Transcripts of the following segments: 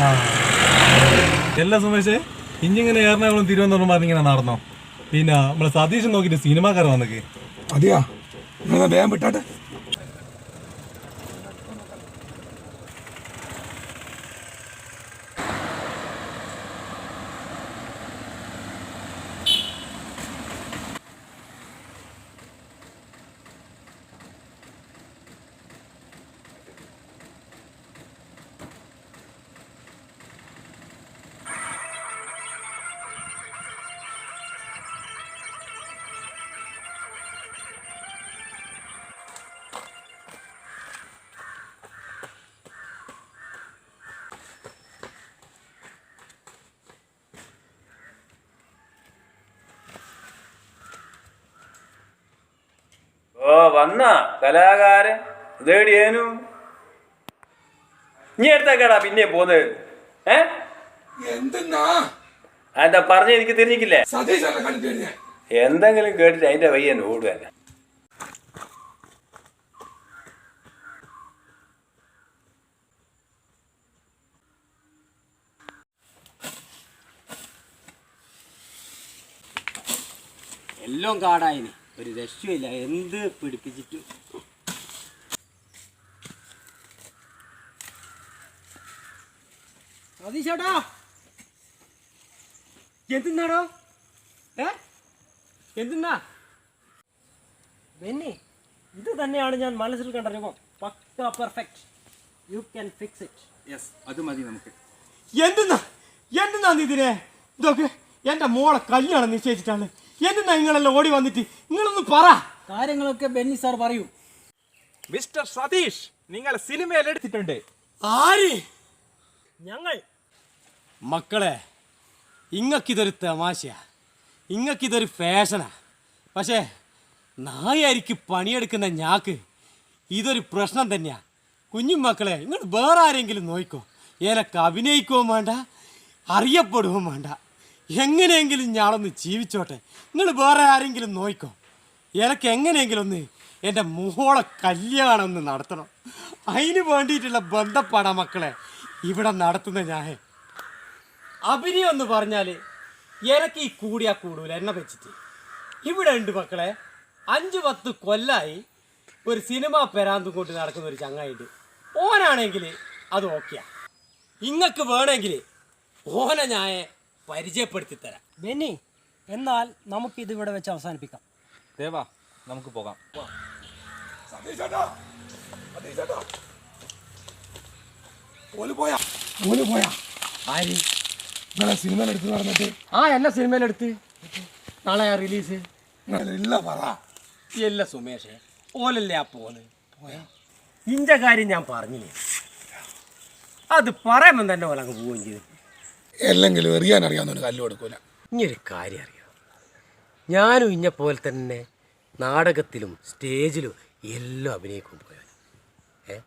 ആ. എല്ലാ സുമേഷേ ഇഞ്ഞിങ്ങനെ എറണാകുളം തിരുവനന്തപുരം പറഞ്ഞിങ്ങനെ നടന്നോ? പിന്നെ നമ്മളെ സതീശൻ നോക്കിയിട്ട് സിനിമാക്കാർ വന്നൊക്കെ. അതെയാ? വേഗം വിട്ടാട്ടെ? ഓ വന്ന. കലാകാരൻ. ഇതേടിയേനു നീ എടുത്തേക്കാടാ പിന്നെ പോന്നത് ഏ? എന്തെന്നാ? എന്താ പറഞ്ഞ എനിക്ക് തിരിഞ്ഞിക്കില്ലേ എന്തെങ്കിലും കേട്ടിട്ട് അതിന്റെ വയ്യ ഓടുക എല്ലാം കാടായിന്. ഒരു രക്ഷയില്ല എന്ത് പിടിപ്പിച്ചിട്ടു. സതീശേട്ടാ. എന്തിന്നാടോ? ഏ? എന്തിന്നാ? ബെന്നി ഇത് തന്നെയാണ് ഞാൻ മനസ്സിൽ കണ്ട രൂപം. Pucca perfect. You can fix it. Yes അത് മതി നമുക്ക്. എന്തുന്നാ? എന്തുന്നാ ഇതിനെ? ഇതൊക്കെ എന്റെ മോളെ കല്യാണം നിശ്ചയിച്ചിട്ടാണ്. എന്തെന്നാ നിങ്ങളെല്ലാം ഓടി വന്നിട്ട്? നിങ്ങളൊന്ന് പറ. കാര്യങ്ങളൊക്കെ ബെന്നി സാർ പറയൂ. മിസ്റ്റർ സതീഷ് നിങ്ങൾ സിനിമയിൽ എടുത്തിട്ടുണ്ട്. ആര്? ഞങ്ങൾ. മക്കളെ ഇങ്ങക്കിതൊരു തമാശയാ. ഇങ്ങക്കിതൊരു ഫാഷനാ. പക്ഷേ നായാരിക്ക് പണിയെടുക്കുന്ന ഞാക്ക് ഇതൊരു പ്രശ്നം തന്നെയാ. കുഞ്ഞും മക്കളെ നിങ്ങൾ വേറെ ആരെങ്കിലും നോക്കോ എനക്ക് അഭിനയിക്കുകയും വേണ്ട അറിയപ്പെടുകയും വേണ്ട. എങ്ങനെയെങ്കിലും ഞാനൊന്ന് ജീവിച്ചോട്ടെ. നിങ്ങൾ വേറെ ആരെങ്കിലും നോക്കോ എനക്ക് എങ്ങനെയെങ്കിലും ഒന്ന് എന്റെ മോളെ കല്യാണം ഒന്ന് നടത്തണം. അതിന് വേണ്ടിയിട്ടുള്ള ബന്ധപ്പാടാ മക്കളെ ഇവിടെ നടത്തുന്ന ഞാൻ അഭിനയം എന്ന് പറഞ്ഞാൽ എനക്ക് ഈ കൂടിയാ കൂടൂല എന്നെ വെച്ചിട്ട്. ഇവിടെ ഉണ്ട് മക്കളെ അഞ്ച് പത്ത് കൊല്ലായി ഒരു സിനിമ പെരാന്തും കൊണ്ട് നടക്കുന്ന ഒരു ചങ്ങായിട്ട് ഓനാണെങ്കിൽ അത് ഓക്കെയാ. ഇങ്ങക്ക് വേണമെങ്കിൽ ഓനെ ഞാൻ പരിചയപ്പെടുത്തി തരാം ബെന്നി എന്നാൽ നമുക്കിത് ഇവിടെ വെച്ച് അവസാനിപ്പിക്കാം. ദേവാ നമുക്ക് പോകാം. സതീശേട്ടാ സതീശേട്ടാ. ഓൽ പോയാ? പോയാ? ആര്? നിങ്ങളെ നടന്നിട്ട്. ആ എന്നെ സിനിമയിലെടുത്ത് നാളെ റിലീസ്? നിങ്ങളില്ല പറ. ഇല്ല സുമേഷേ ഓലല്ലേ ആ പോന്ന്? ഇഞ്ച കാര്യം ഞാൻ പറഞ്ഞില്ലേ? അത് പറയുമ്പം തന്നെ ഓലങ്ങ് പോവുകയും ചെയ്തു. എല്ലെങ്കിലും എറിയാൻ അറിയാവുന്ന കല്ല് കൊടുക്കൂല. ഇനിയൊരു കാര്യം അറിയാം? ഞാനും ഇഞ്ഞ പോലെ തന്നെ നാടകത്തിലും സ്റ്റേജിലും എല്ലാം അഭിനയിക്കും പോയാൽ ഏ?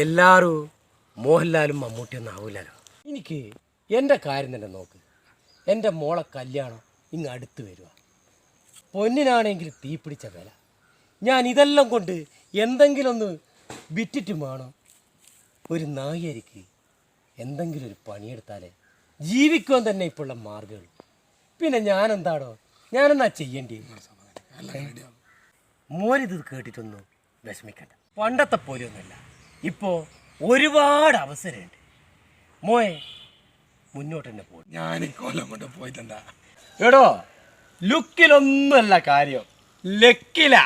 എല്ലാവരും മോഹൻലാലും മമ്മൂട്ടിയൊന്നും ആവില്ലല്ലോ എനിക്ക് എന്റെ കാര്യം തന്നെ നോക്ക്. എന്റെ മോളെ കല്യാണം ഇങ്ങ് അടുത്ത് വരിക പൊന്നിനാണെങ്കിൽ തീ പിടിച്ച വില. ഞാൻ ഇതെല്ലാം കൊണ്ട് എന്തെങ്കിലും ഒന്ന് വിറ്റിട്ടും ഒരു നായരിക്ക് എന്തെങ്കിലും ഒരു പണിയെടുത്താലേ ജീവിക്കുവാൻ തന്നെ ഇപ്പോഴുള്ള മാർഗങ്ങൾ. പിന്നെ ഞാൻ എന്താടോ ഞാനെന്നാ ചെയ്യേണ്ടി? മോനിത് കേട്ടിട്ടൊന്നും വിഷമിക്കണ്ട. പണ്ടത്തെ പോലെയൊന്നുമില്ല. ഇപ്പോൾ ഒരുപാട് അവസരമുണ്ട്. മോയെ മുന്നോട്ട് തന്നെ പോകും ഞാൻ കൊല്ലം കൊണ്ട് പോയിട്ടെന്താ? എടോ ലുക്കിലൊന്നുമല്ല കാര്യം. ലക്കില.